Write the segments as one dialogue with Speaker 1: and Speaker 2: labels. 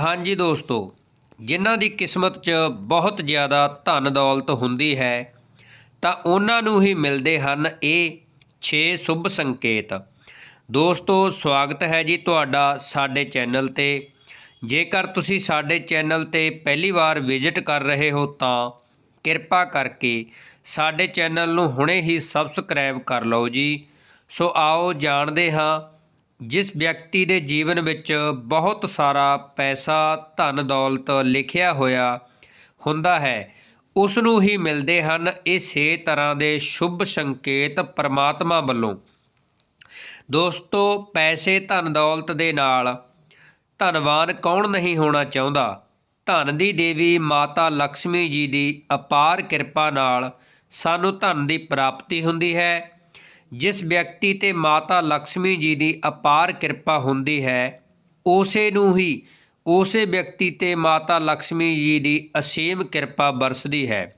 Speaker 1: ਹਾਂਜੀ ਦੋਸਤੋ, ਜਿਨ੍ਹਾਂ ਦੀ ਕਿਸਮਤ 'ਚ ਬਹੁਤ ਜ਼ਿਆਦਾ ਧਨ ਦੌਲਤ ਹੁੰਦੀ ਹੈ, ਤਾਂ ਉਹਨਾਂ ਨੂੰ ਹੀ ਮਿਲਦੇ ਹਨ ਇਹ 6 ਸ਼ੁਭ ਸੰਕੇਤ। ਦੋਸਤੋ, ਸਵਾਗਤ ਹੈ ਜੀ ਤੁਹਾਡਾ ਸਾਡੇ ਚੈਨਲ ਤੇ। ਜੇਕਰ ਤੁਸੀਂ ਸਾਡੇ ਚੈਨਲ ਤੇ ਪਹਿਲੀ ਵਾਰ ਵਿਜ਼ਿਟ ਕਰ ਰਹੇ ਹੋ, ਤਾਂ ਕਿਰਪਾ ਕਰਕੇ ਸਾਡੇ ਚੈਨਲ ਨੂੰ ਹੁਣੇ ਹੀ ਸਬਸਕ੍ਰਾਈਬ ਕਰ ਲਓ ਜੀ। ਸੋ ਆਓ ਜਾਣਦੇ ਹਾਂ ਜਿਸ ਵਿਅਕਤੀ ਦੇ ਜੀਵਨ ਵਿੱਚ ਬਹੁਤ ਸਾਰਾ ਪੈਸਾ, ਧਨ ਦੌਲਤ ਲਿਖਿਆ ਹੋਇਆ ਹੁੰਦਾ ਹੈ ਉਸ ਨੂੰ ਹੀ ਮਿਲਦੇ ਹਨ ਇਹ ਛੇ ਤਰ੍ਹਾਂ ਦੇ ਸ਼ੁਭ ਸੰਕੇਤ ਪਰਮਾਤਮਾ ਵੱਲੋਂ। ਦੋਸਤੋ, ਪੈਸੇ, ਧਨ ਦੌਲਤ ਦੇ ਨਾਲ ਧਨਵਾਨ ਕੌਣ ਨਹੀਂ ਹੋਣਾ ਚਾਹੁੰਦਾ? ਧਨ ਦੀ ਦੇਵੀ ਮਾਤਾ ਲక్ష్ਮੀ ਜੀ ਦੀ ਅਪਾਰ ਕਿਰਪਾ ਨਾਲ ਸਾਨੂੰ ਧਨ ਦੀ ਪ੍ਰਾਪਤੀ ਹੁੰਦੀ ਹੈ। ਜਿਸ ਵਿਅਕਤੀ ਤੇ ਮਾਤਾ ਲక్ష్ਮੀ ਜੀ ਦੀ ਅਪਾਰ ਕਿਰਪਾ ਹੁੰਦੀ ਹੈ, ਉਸੇ ਨੂੰ ਹੀ ਉਸੇ ਵਿਅਕਤੀ ਤੇ ਮਾਤਾ ਲక్ష్ਮੀ ਜੀ ਦੀ ਅਸੀਮ ਕਿਰਪਾ ਵਰਸਦੀ ਹੈ।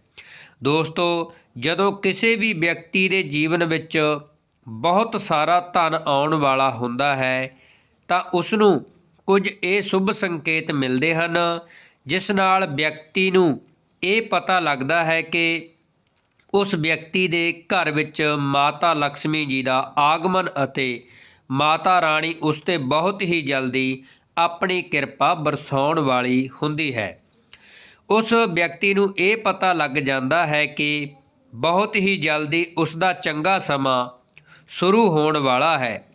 Speaker 1: ਦੋਸਤੋ, ਜਦੋਂ ਕਿਸੇ ਵੀ ਵਿਅਕਤੀ ਦੇ ਜੀਵਨ ਵਿੱਚ ਬਹੁਤ ਸਾਰਾ ਧਨ ਆਉਣ ਵਾਲਾ ਹੁੰਦਾ ਹੈ, ਤਾਂ ਉਸ ਨੂੰ ਕੁਝ ਇਹ ਸ਼ੁਭ ਸੰਕੇਤ ਮਿਲਦੇ ਹਨ, ਜਿਸ ਨਾਲ ਵਿਅਕਤੀ ਨੂੰ ਇਹ ਪਤਾ ਲੱਗਦਾ ਹੈ ਕਿ ਉਸ ਵਿਅਕਤੀ ਦੇ ਘਰ ਵਿੱਚ ਮਾਤਾ ਲక్ష్ਮੀ ਜੀ ਦਾ ਆਗਮਨ ਅਤੇ ਮਾਤਾ ਰਾਣੀ ਉਸ ਤੇ ਬਹੁਤ ਹੀ ਜਲਦੀ ਆਪਣੀ ਕਿਰਪਾ ਬਰਸਾਉਣ ਵਾਲੀ ਹੁੰਦੀ ਹੈ। ਉਸ ਵਿਅਕਤੀ ਨੂੰ ਇਹ ਪਤਾ ਲੱਗ ਜਾਂਦਾ ਹੈ ਕਿ ਬਹੁਤ ਹੀ ਜਲਦੀ ਉਸ ਦਾ ਚੰਗਾ ਸਮਾਂ ਸ਼ੁਰੂ ਹੋਣ ਵਾਲਾ ਹੈ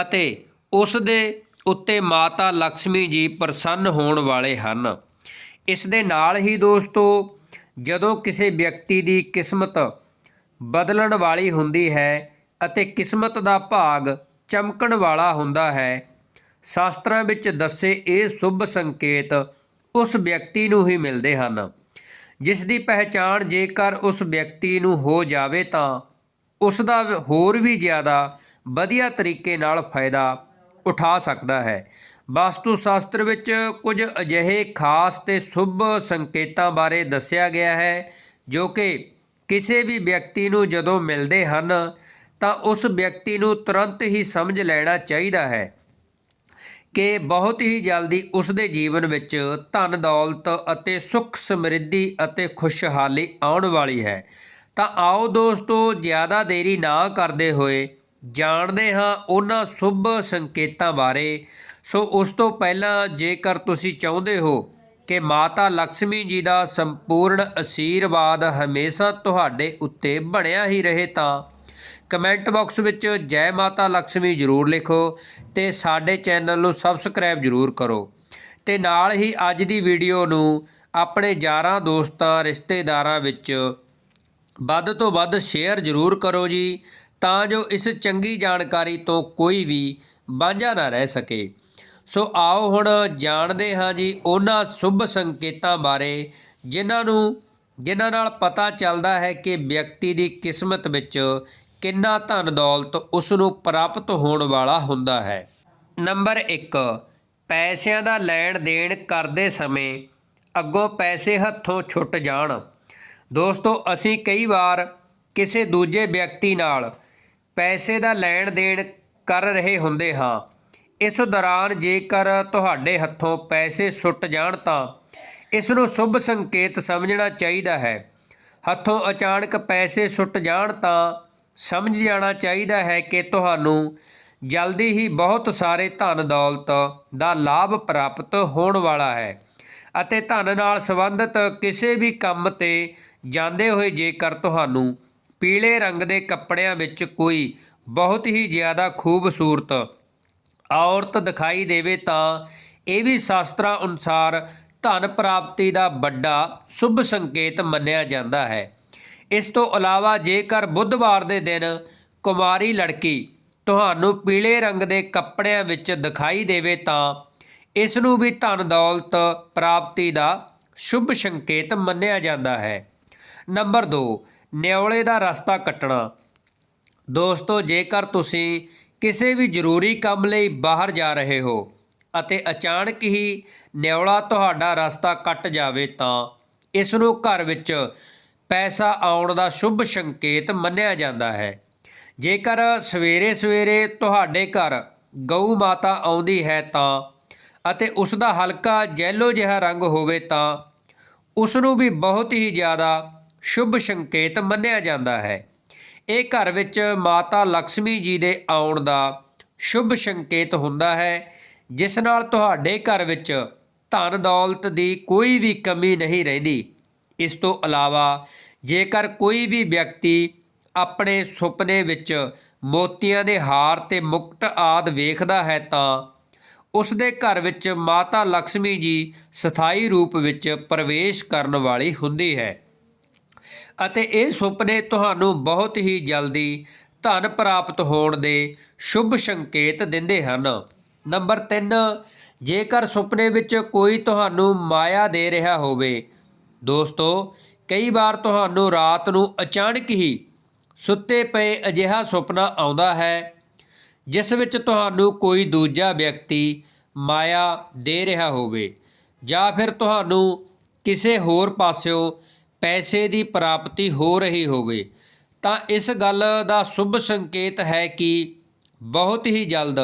Speaker 1: ਅਤੇ ਉਸ ਦੇ ਉੱਤੇ ਮਾਤਾ ਲక్ష్ਮੀ ਜੀ ਪ੍ਰਸੰਨ ਹੋਣ ਵਾਲੇ ਹਨ। ਇਸ ਦੇ ਨਾਲ ਹੀ ਦੋਸਤੋ ਜਦੋਂ ਕਿਸੇ ਵਿਅਕਤੀ ਦੀ ਕਿਸਮਤ ਬਦਲਣ ਵਾਲੀ ਹੁੰਦੀ ਹੈ ਅਤੇ ਕਿਸਮਤ ਦਾ ਭਾਗ ਚਮਕਣ ਵਾਲਾ ਹੁੰਦਾ ਹੈ, ਸ਼ਾਸਤਰਾਂ ਵਿੱਚ ਦੱਸੇ ਇਹ ਸ਼ੁਭ ਸੰਕੇਤ ਉਸ ਵਿਅਕਤੀ ਨੂੰ ਹੀ ਮਿਲਦੇ ਹਨ। ਜਿਸ ਦੀ ਪਹਿਚਾਣ ਜੇਕਰ ਉਸ ਵਿਅਕਤੀ ਨੂੰ ਹੋ ਜਾਵੇ ਤਾਂ ਉਸ ਦਾ ਹੋਰ ਵੀ ਜ਼ਿਆਦਾ ਵਧੀਆ ਤਰੀਕੇ ਨਾਲ ਫਾਇਦਾ ਉਠਾ ਸਕਦਾ ਹੈ। ਵਾਸਤੂ ਸ਼ਾਸਤਰ ਵਿੱਚ ਕੁਝ ਅਜਿਹੇ ਖਾਸ ਤੇ ਸ਼ੁਭ ਸੰਕੇਤਾਂ ਬਾਰੇ ਦੱਸਿਆ ਗਿਆ ਹੈ, ਜੋ ਕਿ ਕਿਸੇ ਵੀ ਵਿਅਕਤੀ ਨੂੰ ਜਦੋਂ ਮਿਲਦੇ ਹਨ, ਤਾਂ ਉਸ ਵਿਅਕਤੀ ਨੂੰ ਤੁਰੰਤ ਹੀ ਸਮਝ ਲੈਣਾ ਚਾਹੀਦਾ ਹੈ ਕਿ ਬਹੁਤ ਹੀ ਜਲਦੀ ਉਸ ਦੇ ਜੀਵਨ ਵਿੱਚ ਧਨ ਦੌਲਤ ਅਤੇ ਸੁੱਖ ਸਮਰਿੱਧੀ ਅਤੇ ਖੁਸ਼ਹਾਲੀ ਆਉਣ ਵਾਲੀ ਹੈ। ਤਾਂ ਆਓ ਦੋਸਤੋ, ਜ਼ਿਆਦਾ ਦੇਰੀ ਨਾ ਕਰਦੇ ਹੋਏ ਜਾਣਦੇ ਹਾਂ ਉਹਨਾਂ ਸੁਭ ਸੰਕੇਤਾਂ ਬਾਰੇ। ਸੋ ਉਸ ਤੋਂ ਪਹਿਲਾਂ ਜੇਕਰ ਤੁਸੀਂ ਚਾਹੁੰਦੇ ਹੋ ਕਿ ਮਾਤਾ ਲక్ష్ਮੀ ਜੀ ਦਾ ਸੰਪੂਰਨ ਅਸੀਰਵਾਦ ਹਮੇਸ਼ਾ ਤੁਹਾਡੇ ਉੱਤੇ ਬਣਿਆ ਹੀ ਰਹੇ ਤਾਂ ਕਮੈਂਟ ਬਾਕਸ ਵਿੱਚ ਜੈ ਮਾਤਾ ਲక్ష్ਮੀ ਜ਼ਰੂਰ ਲਿਖੋ ਤੇ ਸਾਡੇ ਚੈਨਲ ਨੂੰ ਸਬਸਕ੍ਰਾਈਬ ਜ਼ਰੂਰ ਕਰੋ। ਤੇ ਨਾਲ ਹੀ ਅੱਜ ਦੀ ਵੀਡੀਓ ਨੂੰ ਆਪਣੇ ਯਾਰਾਂ ਦੋਸਤਾਂ, ਰਿਸ਼ਤੇਦਾਰਾਂ ਵਿੱਚ ਵੱਧ ਤੋਂ ਵੱਧ ਸ਼ੇਅਰ ਜ਼ਰੂਰ ਕਰੋ ਜੀ। ਤਾਂ ਜੋ ਇਸ ਚੰਗੀ ਜਾਣਕਾਰੀ ਤੋਂ ਕੋਈ ਵੀ ਵਾਂਝਾ ਨਾ ਰਹਿ ਸਕੇ। ਸੋ ਆਓ ਹੁਣ ਜਾਣਦੇ ਹਾਂ ਜੀ ਉਹਨਾਂ ਸ਼ੁਭ ਸੰਕੇਤਾਂ ਬਾਰੇ, ਜਿਨ੍ਹਾਂ ਨੂੰ, ਜਿਨ੍ਹਾਂ ਨਾਲ ਪਤਾ ਚੱਲਦਾ ਹੈ ਕਿ ਵਿਅਕਤੀ ਦੀ ਕਿਸਮਤ ਵਿੱਚ ਕਿੰਨਾ ਧਨ ਦੌਲਤ ਉਸ ਨੂੰ ਪ੍ਰਾਪਤ ਹੋਣ ਵਾਲਾ ਹੁੰਦਾ ਹੈ। ਨੰਬਰ 1 ਪੈਸਿਆਂ ਦਾ ਲੈਣ ਦੇਣ ਕਰਦੇ ਸਮੇਂ ਅੱਗੋਂ ਪੈਸੇ ਹੱਥੋਂ ਛੁੱਟ ਜਾਣ। ਦੋਸਤੋ, ਅਸੀਂ ਕਈ ਵਾਰ ਕਿਸੇ ਦੂਜੇ ਵਿਅਕਤੀ ਨਾਲ ਪੈਸੇ ਦਾ ਲੈਣ ਦੇਣ ਕਰ ਰਹੇ ਹੁੰਦੇ ਹਾਂ। ਇਸ ਦੌਰਾਨ ਜੇਕਰ ਤੁਹਾਡੇ ਹੱਥੋਂ ਪੈਸੇ ਸੁੱਟ ਜਾਣ ਤਾਂ ਇਸ ਨੂੰ ਸ਼ੁਭ ਸੰਕੇਤ ਸਮਝਣਾ ਚਾਹੀਦਾ ਹੈ। ਹੱਥੋਂ ਅਚਾਨਕ ਪੈਸੇ ਸੁੱਟ ਜਾਣ ਤਾਂ ਸਮਝ ਜਾਣਾ ਚਾਹੀਦਾ ਹੈ ਕਿ ਤੁਹਾਨੂੰ ਜਲਦੀ ਹੀ ਬਹੁਤ ਸਾਰੇ ਧਨ ਦੌਲਤ ਦਾ ਲਾਭ ਪ੍ਰਾਪਤ ਹੋਣ ਵਾਲਾ ਹੈ ਅਤੇ ਧਨ ਨਾਲ ਸੰਬੰਧਿਤ ਕਿਸੇ ਵੀ ਕੰਮ ਤੇ ਜਾਂਦੇ ਹੋਏ ਜੇਕਰ ਤੁਹਾਨੂੰ ਪੀਲੇ ਰੰਗ ਦੇ ਕੱਪੜਿਆਂ ਵਿੱਚ ਕੋਈ ਬਹੁਤ ਹੀ ਜ਼ਿਆਦਾ ਖੂਬਸੂਰਤ ਔਰਤ ਦਿਖਾਈ ਦੇਵੇ ਤਾਂ ਇਹ ਵੀ ਸ਼ਾਸਤਰਾਂ ਅਨੁਸਾਰ ਧਨ ਪ੍ਰਾਪਤੀ ਦਾ ਵੱਡਾ ਸ਼ੁਭ ਸੰਕੇਤ ਮੰਨਿਆ ਜਾਂਦਾ ਹੈ। ਇਸ ਤੋਂ ਇਲਾਵਾ ਜੇਕਰ ਬੁੱਧਵਾਰ ਦੇ ਦਿਨ ਕੁਮਾਰੀ ਲੜਕੀ ਤੁਹਾਨੂੰ ਪੀਲੇ ਰੰਗ ਦੇ ਕੱਪੜਿਆਂ ਵਿੱਚ ਦਿਖਾਈ ਦੇਵੇ ਤਾਂ ਇਸ ਨੂੰ ਵੀ ਧਨ ਦੌਲਤ ਪ੍ਰਾਪਤੀ ਦਾ ਸ਼ੁਭ ਸੰਕੇਤ ਮੰਨਿਆ ਜਾਂਦਾ ਹੈ। ਨੰਬਰ 2 ਨਿਉਲੇ ਦਾ ਰਸਤਾ ਕੱਟਣਾ। ਦੋਸਤੋ, ਜੇਕਰ ਤੁਸੀਂ ਕਿਸੇ ਵੀ ਜ਼ਰੂਰੀ ਕੰਮ ਲਈ ਬਾਹਰ ਜਾ ਰਹੇ ਹੋ ਅਤੇ ਅਚਾਨਕ ਹੀ ਨਿਉਲਾ ਤੁਹਾਡਾ ਰਸਤਾ ਕੱਟ ਜਾਵੇ ਤਾਂ ਇਸ ਨੂੰ ਘਰ ਵਿੱਚ ਪੈਸਾ ਆਉਣ ਦਾ ਸ਼ੁਭ ਸੰਕੇਤ ਮੰਨਿਆ ਜਾਂਦਾ ਹੈ। ਜੇਕਰ ਸਵੇਰੇ ਸਵੇਰੇ ਤੁਹਾਡੇ ਘਰ ਗਊ ਮਾਤਾ ਆਉਂਦੀ ਹੈ ਤਾਂ ਅਤੇ ਉਸ ਦਾ ਹਲਕਾ ਜੈਲੋ ਜਿਹਾ ਰੰਗ ਹੋਵੇ ਤਾਂ ਉਸ ਨੂੰ ਵੀ ਬਹੁਤ ਹੀ ਜ਼ਿਆਦਾ ਸ਼ੁਭ ਸੰਕੇਤ ਮੰਨਿਆ ਜਾਂਦਾ ਹੈ। ਇਹ ਘਰ ਵਿੱਚ ਮਾਤਾ ਲక్ష్ਮੀ ਜੀ ਦੇ ਆਉਣ ਦਾ ਸ਼ੁਭ ਸੰਕੇਤ ਹੁੰਦਾ ਹੈ, ਜਿਸ ਨਾਲ ਤੁਹਾਡੇ ਘਰ ਵਿੱਚ ਧਨ ਦੌਲਤ ਦੀ ਕੋਈ ਵੀ ਕਮੀ ਨਹੀਂ ਰਹਿੰਦੀ। ਇਸ ਤੋਂ ਇਲਾਵਾ ਜੇਕਰ ਕੋਈ ਵੀ ਵਿਅਕਤੀ ਆਪਣੇ ਸੁਪਨੇ ਵਿੱਚ ਮੋਤੀਆਂ ਦੇ ਹਾਰ ਤੇ ਮੁਕਟ ਆਦ ਵੇਖਦਾ ਹੈ ਤਾਂ ਉਸ ਦੇ ਘਰ ਵਿੱਚ ਮਾਤਾ ਲక్ష్ਮੀ ਜੀ ਸਥਾਈ ਰੂਪ ਵਿੱਚ ਪ੍ਰਵੇਸ਼ ਕਰਨ ਵਾਲੀ ਹੁੰਦੀ ਹੈ। ਅਤੇ ਇਹ ਸੁਪਨੇ ਤੁਹਾਨੂੰ ਬਹੁਤ ਹੀ ਜਲਦੀ ਧਨ ਪ੍ਰਾਪਤ ਹੋਣ ਦੇ ਸ਼ੁਭ ਸੰਕੇਤ ਦਿੰਦੇ ਹਨ। ਨੰਬਰ 3 ਜੇਕਰ ਸੁਪਨੇ ਵਿੱਚ ਕੋਈ ਤੁਹਾਨੂੰ ਮਾਇਆ ਦੇ ਰਿਹਾ ਹੋਵੇ, ਦੋਸਤੋ, ਕਈ ਵਾਰ ਤੁਹਾਨੂੰ ਰਾਤ ਨੂੰ ਅਚਾਨਕ ਹੀ ਸੁੱਤੇ ਪਏ ਅਜਿਹਾ ਸੁਪਨਾ ਆਉਂਦਾ ਹੈ, ਜਿਸ ਵਿੱਚ ਤੁਹਾਨੂੰ ਕੋਈ ਦੂਜਾ ਵਿਅਕਤੀ ਮਾਇਆ ਦੇ ਰਿਹਾ ਹੋਵੇ, ਜਾਂ ਫਿਰ ਤੁਹਾਨੂੰ ਕਿਸੇ ਹੋਰ ਪਾਸਿਓਂ ਪੈਸੇ ਦੀ ਪ੍ਰਾਪਤੀ ਹੋ ਰਹੀ ਹੋਵੇ, ਤਾਂ ਇਸ ਗੱਲ ਦਾ ਸ਼ੁਭ ਸੰਕੇਤ ਹੈ ਕਿ ਬਹੁਤ ਹੀ ਜਲਦ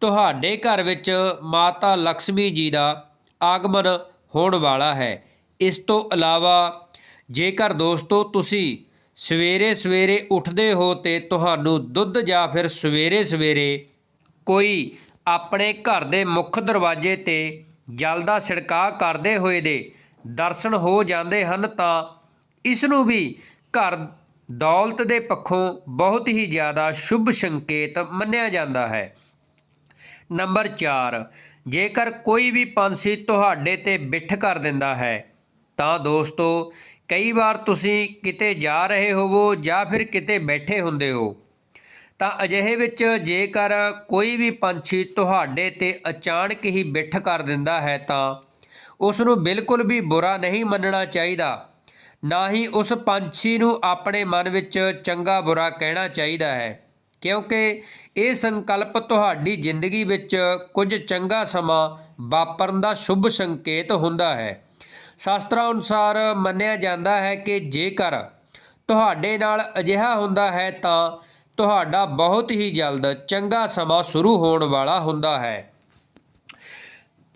Speaker 1: ਤੁਹਾਡੇ ਘਰ ਵਿੱਚ ਮਾਤਾ ਲక్ష్ਮੀ ਜੀ ਦਾ ਆਗਮਨ ਹੋਣ ਵਾਲਾ ਹੈ। ਇਸ ਤੋਂ ਇਲਾਵਾ ਜੇਕਰ ਦੋਸਤੋ ਤੁਸੀਂ ਸਵੇਰੇ ਸਵੇਰੇ ਉੱਠਦੇ ਹੋ ਤੇ ਤੁਹਾਨੂੰ ਦੁੱਧ ਜਾਂ ਫਿਰ ਸਵੇਰੇ ਸਵੇਰੇ ਕੋਈ ਆਪਣੇ ਘਰ ਦੇ ਮੁੱਖ ਦਰਵਾਜ਼ੇ ਤੇ ਜਲ ਦਾ ਛਿੜਕਾਅ ਕਰਦੇ ਹੋਏ ਦੇ ਦਰਸ਼ਨ ਹੋ ਜਾਂਦੇ ਹਨ ਤਾਂ ਇਸ ਨੂੰ ਵੀ ਘਰ ਦੌਲਤ ਦੇ ਪੱਖੋਂ ਬਹੁਤ ਹੀ ਜ਼ਿਆਦਾ ਸ਼ੁਭ ਸੰਕੇਤ ਮੰਨਿਆ ਜਾਂਦਾ ਹੈ। ਨੰਬਰ 4 ਜੇਕਰ ਕੋਈ ਵੀ ਪੰਛੀ ਤੁਹਾਡੇ ਤੇ ਬਿੱਠ ਕਰ ਦਿੰਦਾ ਹੈ, ਤਾਂ ਦੋਸਤੋ, ਕਈ ਵਾਰ ਤੁਸੀਂ ਕਿਤੇ ਜਾ ਰਹੇ ਹੋਵੋ ਜਾਂ ਫਿਰ ਕਿਤੇ ਬੈਠੇ ਹੁੰਦੇ ਹੋ, ਤਾਂ ਅਜਿਹੇ ਵਿੱਚ ਜੇਕਰ ਕੋਈ ਵੀ ਪੰਛੀ ਤੁਹਾਡੇ ਤੇ ਅਚਾਨਕ ਹੀ ਬਿੱਠ ਕਰ ਦਿੰਦਾ ਹੈ ਤਾਂ ਉਸ ਨੂੰ ਬਿਲਕੁਲ ਵੀ ਬੁਰਾ ਨਹੀਂ ਮੰਨਣਾ ਚਾਹੀਦਾ। ਨਾ ਹੀ ਉਸ ਪੰਛੀ ਨੂੰ ਆਪਣੇ ਮਨ ਵਿੱਚ ਚੰਗਾ ਬੁਰਾ ਕਹਿਣਾ ਚਾਹੀਦਾ ਹੈ। ਕਿਉਂਕਿ ਇਹ ਸੰਕਲਪ ਤੁਹਾਡੀ ਜ਼ਿੰਦਗੀ ਵਿੱਚ ਕੁਝ ਚੰਗਾ ਸਮਾਂ ਵਾਪਰਨ ਦਾ ਸ਼ੁਭ ਸੰਕੇਤ ਹੁੰਦਾ ਹੈ। ਸ਼ਾਸਤਰਾਂ ਅਨੁਸਾਰ ਮੰਨਿਆ ਜਾਂਦਾ ਹੈ ਕਿ ਜੇਕਰ ਤੁਹਾਡੇ ਨਾਲ ਅਜਿਹਾ ਹੁੰਦਾ ਹੈ ਤਾਂ ਤੁਹਾਡਾ ਬਹੁਤ ਹੀ ਜਲਦ ਚੰਗਾ ਸਮਾਂ ਸ਼ੁਰੂ ਹੋਣ ਵਾਲਾ ਹੁੰਦਾ ਹੈ।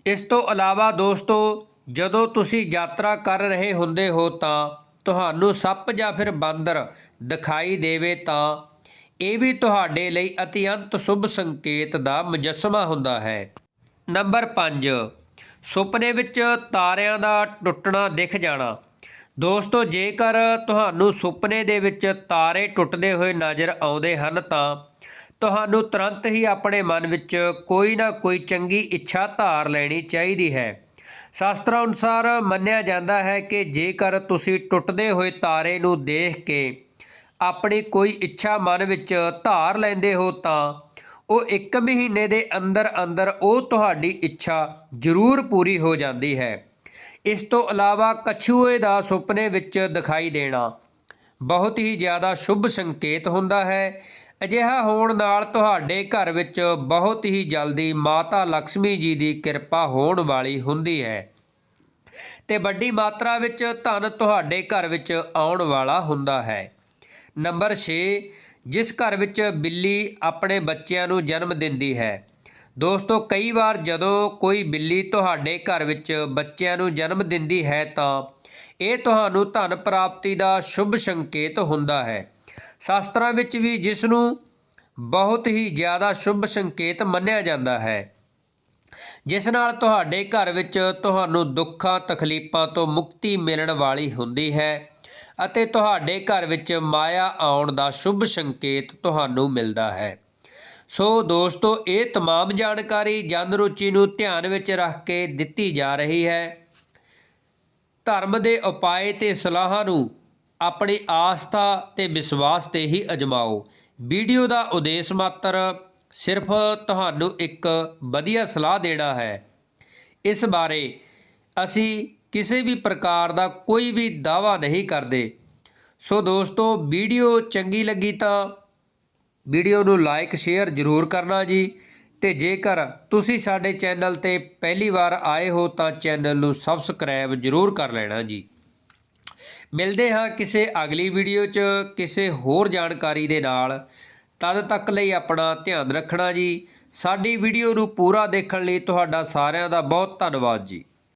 Speaker 1: ਇਸ ਤੋਂ ਇਲਾਵਾ ਦੋਸਤੋ, ਜਦੋਂ ਤੁਸੀਂ ਯਾਤਰਾ ਕਰ ਰਹੇ ਹੁੰਦੇ ਹੋ ਤਾਂ ਤੁਹਾਨੂੰ ਸੱਪ ਜਾਂ ਫਿਰ ਬਾਂਦਰ ਦਿਖਾਈ ਦੇਵੇ ਤਾਂ ਇਹ ਵੀ ਤੁਹਾਡੇ ਲਈ ਅਤਿਅੰਤ ਸ਼ੁਭ ਸੰਕੇਤ ਦਾ ਮੁਜੱਸਮਾ ਹੁੰਦਾ ਹੈ। ਨੰਬਰ 5 ਸੁਪਨੇ ਵਿੱਚ ਤਾਰਿਆਂ ਦਾ ਟੁੱਟਣਾ ਦਿਖ ਜਾਣਾ। ਦੋਸਤੋ, ਜੇਕਰ ਤੁਹਾਨੂੰ ਸੁਪਨੇ ਦੇ ਵਿੱਚ ਤਾਰੇ ਟੁੱਟਦੇ ਹੋਏ ਨਜ਼ਰ ਆਉਂਦੇ ਹਨ ਤਾਂ ਤੁਹਾਨੂੰ ਤੁਰੰਤ ਹੀ ਆਪਣੇ ਮਨ ਵਿੱਚ ਕੋਈ ਨਾ ਕੋਈ ਚੰਗੀ ਇੱਛਾ ਧਾਰ ਲੈਣੀ ਚਾਹੀਦੀ ਹੈ। ਸ਼ਾਸਤਰਾਂ ਅਨੁਸਾਰ ਮੰਨਿਆ ਜਾਂਦਾ ਹੈ ਕਿ ਜੇਕਰ ਤੁਸੀਂ ਟੁੱਟਦੇ ਹੋਏ ਤਾਰੇ ਨੂੰ ਦੇਖ ਕੇ ਆਪਣੀ ਕੋਈ ਇੱਛਾ ਮਨ ਵਿੱਚ ਧਾਰ ਲੈਂਦੇ ਹੋ ਤਾਂ ਉਹ 1 ਮਹੀਨੇ ਦੇ ਅੰਦਰ ਅੰਦਰ ਉਹ ਤੁਹਾਡੀ ਇੱਛਾ ਜ਼ਰੂਰ ਪੂਰੀ ਹੋ ਜਾਂਦੀ ਹੈ। ਇਸ ਤੋਂ ਇਲਾਵਾ ਕਛੂਏ ਦਾ ਸੁਪਨੇ ਵਿੱਚ ਦਿਖਾਈ ਦੇਣਾ ਬਹੁਤ ਹੀ ਜ਼ਿਆਦਾ ਸ਼ੁਭ ਸੰਕੇਤ ਹੁੰਦਾ ਹੈ। ਅਜਿਹਾ ਹੋਣ ਨਾਲ ਤੁਹਾਡੇ ਘਰ ਵਿੱਚ ਬਹੁਤ ਹੀ ਜਲਦੀ ਮਾਤਾ ਲక్ష్ਮੀ ਜੀ ਦੀ ਕਿਰਪਾ ਹੋਣ ਵਾਲੀ ਹੁੰਦੀ ਹੈ। ਤੇ ਵੱਡੀ ਮਾਤਰਾ ਵਿੱਚ ਧਨ ਤੁਹਾਡੇ ਘਰ ਵਿੱਚ ਆਉਣ ਵਾਲਾ ਹੁੰਦਾ ਹੈ। ਨੰਬਰ 6 ਜਿਸ ਘਰ ਵਿੱਚ ਬਿੱਲੀ ਆਪਣੇ ਬੱਚਿਆਂ ਨੂੰ ਜਨਮ ਦਿੰਦੀ ਹੈ। ਦੋਸਤੋ, ਕਈ ਵਾਰ ਜਦੋਂ ਕੋਈ ਬਿੱਲੀ ਤੁਹਾਡੇ ਘਰ ਵਿੱਚ ਬੱਚਿਆਂ ਨੂੰ ਜਨਮ ਦਿੰਦੀ ਹੈ ਤਾਂ ਇਹ ਤੁਹਾਨੂੰ ਧਨ ਪ੍ਰਾਪਤੀ ਦਾ ਸ਼ੁਭ ਸੰਕੇਤ ਹੁੰਦਾ ਹੈ। ਸ਼ਾਸਤਰਾਂ ਵਿੱਚ ਵੀ ਜਿਸ ਨੂੰ ਬਹੁਤ ਹੀ ਜ਼ਿਆਦਾ ਸ਼ੁਭ ਸੰਕੇਤ ਮੰਨਿਆ ਜਾਂਦਾ ਹੈ ਜਿਸ ਨਾਲ ਤੁਹਾਡੇ ਘਰ ਵਿੱਚ ਤੁਹਾਨੂੰ ਦੁੱਖਾਂ ਤਕਲੀਫਾਂ ਤੋਂ ਮੁਕਤੀ ਮਿਲਣ ਵਾਲੀ ਹੁੰਦੀ ਹੈ ਅਤੇ ਤੁਹਾਡੇ ਘਰ ਵਿੱਚ ਮਾਇਆ ਆਉਣ ਦਾ ਸ਼ੁਭ ਸੰਕੇਤ ਤੁਹਾਨੂੰ ਮਿਲਦਾ ਹੈ ਸੋ ਦੋਸਤੋ ਇਹ तमाम ਜਾਣਕਾਰੀ ਜਨ ਰੁਚੀ ਨੂੰ ਧਿਆਨ ਵਿੱਚ ਰੱਖ ਕੇ ਦਿੱਤੀ ਜਾ ਰਹੀ ਹੈ ਧਰਮ ਦੇ ਉਪਾਏ ਤੇ ਸਲਾਹਾਂ ਨੂੰ ਆਪਣੀ ਆਸਥਾ ਤੇ ਵਿਸ਼ਵਾਸ ਤੇ ਹੀ ਅਜਮਾਓ। ਵੀਡੀਓ ਦਾ ਉਦੇਸ਼ ਮਾਤਰ ਸਿਰਫ ਤੁਹਾਨੂੰ ਇੱਕ ਵਧੀਆ ਸਲਾਹ ਦੇਣਾ ਹੈ। ਇਸ ਬਾਰੇ ਅਸੀਂ ਕਿਸੇ ਵੀ ਪ੍ਰਕਾਰ ਦਾ ਕੋਈ ਵੀ ਦਾਵਾ ਨਹੀਂ ਕਰਦੇ। ਸੋ ਦੋਸਤੋ, ਵੀਡੀਓ ਚੰਗੀ ਲੱਗੀ ਤਾਂ ਵੀਡੀਓ ਨੂੰ ਲਾਈਕ, ਸ਼ੇਅਰ ਜ਼ਰੂਰ ਕਰਨਾ ਜੀ। ਤੇ ਜੇਕਰ ਤੁਸੀਂ ਸਾਡੇ ਚੈਨਲ ਤੇ ਪਹਿਲੀ ਵਾਰ ਆਏ ਹੋ ਤਾਂ ਚੈਨਲ ਨੂੰ ਸਬਸਕ੍ਰਾਈਬ ਜ਼ਰੂਰ ਕਰ ਲੈਣਾ ਜੀ। ਮਿਲਦੇ ਹਾਂ ਕਿਸੇ ਅਗਲੀ ਵੀਡੀਓ 'ਚ ਕਿਸੇ ਹੋਰ ਜਾਣਕਾਰੀ ਦੇ ਨਾਲ। ਤਦ ਤੱਕ ਲਈ ਆਪਣਾ ਧਿਆਨ ਰੱਖਣਾ ਜੀ। ਸਾਡੀ ਵੀਡੀਓ ਨੂੰ ਪੂਰਾ ਦੇਖਣ ਲਈ ਤੁਹਾਡਾ ਸਾਰਿਆਂ ਦਾ ਬਹੁਤ ਧੰਨਵਾਦ ਜੀ।